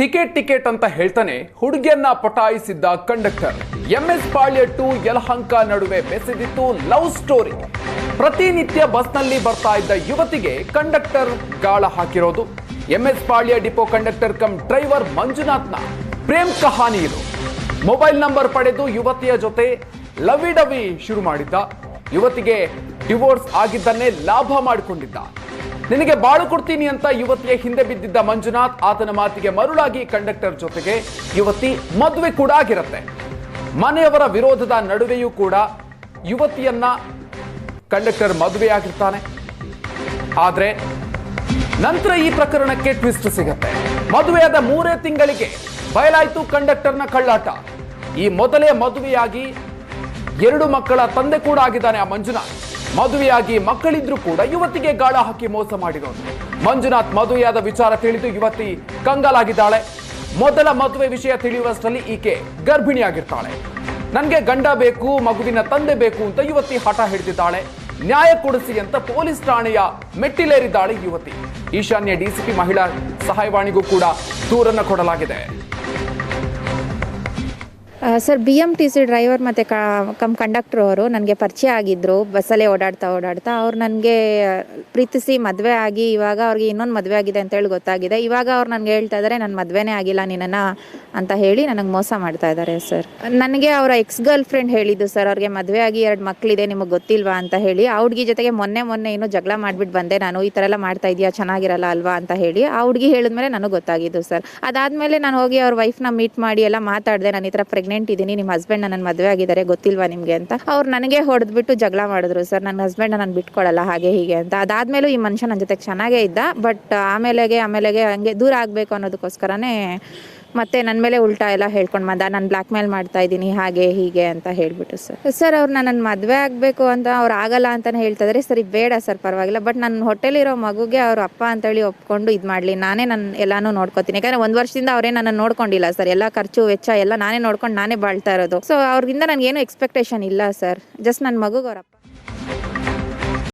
Ticket ticket ಅಂತ ಹೇಳ್ತಾನೆ ಹುಡುಗಿಯನ್ನ ಪಟಾಯಿಸಿದ್ದ conductor. M S Palya to Yelahanka ನಡುವೆ ಬೆಸೆದಿತ್ತು ಲವ್ ಸ್ಟೋರಿ. ಪ್ರತಿನಿತ್ಯ ಬಸ್ನಲ್ಲಿ ಬರ್ತಾ ಇದ್ದ ಯುವತಿಗೆ ಕಂಡಕ್ಟರ್ ಗಾಳ ಹಾಕಿರೋದು. M S Palya depot conductor cum driver ಮಂಜುನಾಥ್ನ ಪ್ರೇಮ್ ಕಹಾನಿ ಇದು. ಮೊಬೈಲ್ ನಂಬರ್ ಪಡೆದು ಯುವತಿಯ ಜೊತೆ ಲವಿ ಡವಿ ಶುರು ಮಾಡಿದ್ದ. ಯುವತಿಗೆ ಡಿವೋರ್ಸ್ ಆಗಿದ್ದನ್ನೇ ಲಾಭ ಮಾಡಿಕೊಂಡಿದ್ದ. ನಿನಗೆ ಬಾಳು ಕೊಡ್ತೀನಿ ಅಂತ ಯುವತಿಯ ಹಿಂದೆ ಬಿದ್ದಿದ್ದ ಮಂಜುನಾಥ್ ಆತನ ಮಾತಿಗೆ ಮರುಳಾಗಿ ಕಂಡಕ್ಟರ್ ಜೊತೆಗೆ ಯುವತಿ ಮದುವೆ ಕೂಡ ಆಗಿರುತ್ತೆ. ಮನೆಯವರ ವಿರೋಧದ ನಡುವೆಯೂ ಕೂಡ ಯುವತಿಯನ್ನ ಕಂಡಕ್ಟರ್ ಮದುವೆಯಾಗಿರ್ತಾನೆ ಆದ್ರೆ ನಂತರ ಈ ಪ್ರಕರಣಕ್ಕೆ ಟ್ವಿಸ್ಟ್ ಸಿಗುತ್ತೆ. ಮದುವೆಯಾದ ಮೂರೇ ತಿಂಗಳಿಗೆ ಬಯಲಾಯಿತು ಕಂಡಕ್ಟರ್ನ ಕಳ್ಳಾಟ. ಈ ಮೊದಲೇ ಮದುವೆಯಾಗಿ ಎರಡು ಮಕ್ಕಳ ತಂದೆ ಕೂಡ ಆಗಿದ್ದಾನೆ ಆ ಮಂಜುನಾಥ್. ಮದುವೆಯಾಗಿ ಮಕ್ಕಳಿದ್ರೂ ಕೂಡ ಯುವತಿಗೆ ಗಾಳ ಹಾಕಿ ಮೋಸ ಮಾಡಿರೋದು ಮಂಜುನಾಥ್ ಮದುವೆಯಾದ ವಿಚಾರ ತಿಳಿದು ಯುವತಿ ಕಂಗಾಲಾಗಿದ್ದಾಳೆ. ಮೊದಲ ಮದುವೆ ವಿಷಯ ತಿಳಿಯುವಷ್ಟರಲ್ಲಿ ಈಕೆ ಗರ್ಭಿಣಿಯಾಗಿರ್ತಾಳೆ. ನನಗೆ ಗಂಡ ಬೇಕು, ಮಗುವಿನ ತಂದೆ ಬೇಕು ಅಂತ ಯುವತಿ ಹಠ ಹಿಡಿದಿದ್ದಾಳೆ. ನ್ಯಾಯ ಕೊಡಿಸಿ ಅಂತ ಪೊಲೀಸ್ ಠಾಣೆಯ ಮೆಟ್ಟಿಲೇರಿದ್ದಾಳೆ ಯುವತಿ. ಈಶಾನ್ಯ ಡಿಸಿಪಿ ಮಹಿಳಾ ಸಹಾಯವಾಣಿಗೂ ಕೂಡ ದೂರನ್ನು ಕೊಡಲಾಗಿದೆ. Sir B M T C driver ಮತ್ತು ಕಮ್ ಕಂಡಕ್ಟ್ರ್ ಅವರು ನನಗೆ ಪರಿಚಯ ಆಗಿದ್ದರು ಬಸ್ಸಲ್ಲೇ ಓಡಾಡ್ತಾ ಓಡಾಡ್ತಾ ಅವ್ರು ನನಗೆ ಪ್ರೀತಿಸಿ ಮದುವೆ ಆಗಿ ಇವಾಗ ಅವ್ರಿಗೆ ಇನ್ನೊಂದು ಮದುವೆ ಆಗಿದೆ ಅಂತೇಳಿ ಗೊತ್ತಾಗಿದೆ. ಇವಾಗ ಅವ್ರು ನನಗೆ ಹೇಳ್ತಾ ಇದ್ದಾರೆ ನನ್ನ ಮದುವೆನೇ ಆಗಿಲ್ಲ, ನಿನ್ನನ್ನು ಅಂತ ಹೇಳಿ ನನಗೆ ಮೋಸ ಮಾಡ್ತಾ ಇದ್ದಾರೆ ಸರ್. ನನಗೆ ಅವರ ಎಕ್ಸ್ ಗರ್ಲ್ ಫ್ರೆಂಡ್ ಹೇಳಿದ್ದು, ಸರ್, ಅವ್ರಿಗೆ ಮದುವೆ ಆಗಿ ಎರಡು ಮಕ್ಕಳಿದೆ ನಿಮಗೆ ಗೊತ್ತಿಲ್ವಾ ಅಂತ ಹೇಳಿ, ಆ ಹುಡುಗಿ ಜೊತೆಗೆ ಮೊನ್ನೆ ಮೊನ್ನೆ ಏನೋ ಜಗಳ ಮಾಡಿಬಿಟ್ಟು ಬಂದೆ ನಾನು, ಈ ಥರ ಎಲ್ಲ ಮಾಡ್ತಾ ಇದೆಯಾ, ಚೆನ್ನಾಗಿರಲ್ಲ ಅಲ್ವಾ ಅಂತ ಹೇಳಿ, ಆ ಹುಡುಗಿ ಹೇಳಿದ್ಮೇಲೆ ನನಗೆ ಗೊತ್ತಾಗಿದ್ದು, ಸರ್. ಅದಾದಮೇಲೆ ನಾನು ಹೋಗಿ ಅವ್ರ ವೈಫ್ನ ಮೀಟ್ ಮಾಡಿ ಎಲ್ಲ ಮಾತಾಡಿದೆ, ನಾನು ಈ ಥರ ಪ್ರೆಗ್ನೆಂಟ್ ಇದ್ದೀನಿ ನಿಮ್ಮ ಹಸ್ಬೆಂಡ್ ನನ್ನ ಮದುವೆ ಆಗಿದ್ದಾರೆ ಗೊತ್ತಿಲ್ವಾ ನಿಮಗೆ ಅಂತ. ಅವ್ರು ನನಗೆ ಹೊಡೆದ್ಬಿಟ್ಟು ಜಗಳ ಮಾಡಿದ್ರು. ಸರ್ ನನ್ನ ಹಸ್ಬೆಂಡ್ ನಾನು ಬಿಟ್ಕೊಳ್ಳಲ್ಲ ಹಾಗೆ ಹೀಗೆ ಅಂತ. ಅದಾದ್ಮೇಲೂ ಈ ಮನುಷ್ಯ ನನ್ನ ಜೊತೆ ಚೆನ್ನಾಗೇ ಇದ್ದ ಬಟ್ ಆಮೇಲೆಗೆ ಆಮೇಲೆಗೆ ಹಂಗೆ ದೂರ ಆಗಬೇಕು ಅನ್ನೋದಕ್ಕೋಸ್ಕರನೇ ಮತ್ತೆ ನನ್ನ ಮೇಲೆ ಉಲ್ಟಾ ಎಲ್ಲ ಹೇಳ್ಕೊಂಡು ಬಂದ ನಾನು ಬ್ಲ್ಯಾಕ್ ಮೇಲ್ ಮಾಡ್ತಾ ಇದ್ದೀನಿ, ಹಾಗೆ, ಹೀಗೆ ಅಂತ ಹೇಳಿಬಿಟ್ಟು ಸರ್ ಸರ್ ಅವ್ರು ನನ್ನ ಮದುವೆ ಆಗಬೇಕು ಅಂತ ಅವ್ರು ಆಗಲ್ಲ ಅಂತಲೇ ಹೇಳ್ತಾಯಿದ್ರೆ ಸರಿ, ಬೇಡ ಸರ್ ಪರವಾಗಿಲ್ಲ. ಬಟ್ ನನ್ನ ಹೊಟ್ಟೆಲಿರೋ ಮಗುಗೆ ಅವ್ರ ಅಪ್ಪ ಅಂತೇಳಿ ಒಪ್ಕೊಂಡು ಇದು ಮಾಡಲಿ. ನಾನೇ ನನ್ನ ಎಲ್ಲಾನು ನೋಡ್ಕೋತೀನಿ. ಯಾಕಂದ್ರೆ ಒಂದು ವರ್ಷದಿಂದ ಅವರೇ ನನ್ನ ನೋಡ್ಕೊಂಡಿಲ್ಲ ಸರ್ ಎಲ್ಲ ಖರ್ಚು, ವೆಚ್ಚ ಎಲ್ಲ ನಾನೇ ನೋಡ್ಕೊಂಡು ನಾನೇ ಬಾಳ್ತಾ ಇರೋದು. ಸೊ ಅವ್ರಿಂದ ನನಗೇನು ಎಕ್ಸ್ಪೆಕ್ಟೇಷನ್ ಇಲ್ಲ ಸರ್ ಜಸ್ಟ್ ನನ್ನ ಮಗುಗೆ ಅವ್ರ ಅಪ್ಪ